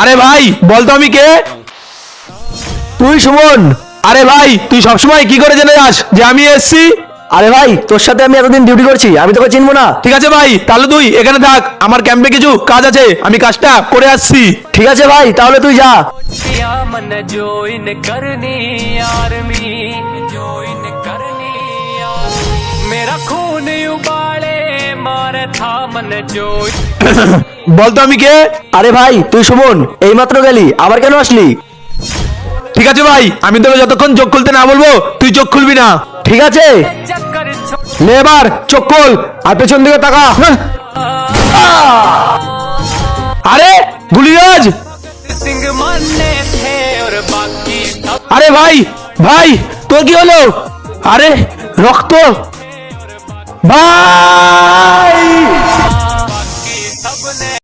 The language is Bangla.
আরে ভাই বলতো আমি কে? তুই সুমন। আরে ভাই তুই সবসময় কি করে জেনে যাস যে আমি এসছি? আরে ভাই তোর সাথে আমি এতদিন ডিউটি করছি আমি তোকে চিনবো না। ঠিক আছে ভাই তাহলে তুই এখানে থাক আমার ক্যাম্পে কিছু কাজ আছে আমি কাজটা করে আসছি। ঠিক আছে ভাই তাহলে তুই যা। মেরা খুন বলতো আমি কে? আরে ভাই তুই শুভন এই মাত্র গেলি আবার কেন আসলি? ঠিক আছে ভাই আমি তোকে যতক্ষণ চোখ খুলতে না বলব তুই চোখ খুলবি না। ঠিক আছে? নে এবার চোখ খোল আর পেছন দিকে তাকা। হ্যাঁ। আরে গুলিরাজ আরে ভাই ভাই তোর কি হলো? আরে রক্ত। ভাই!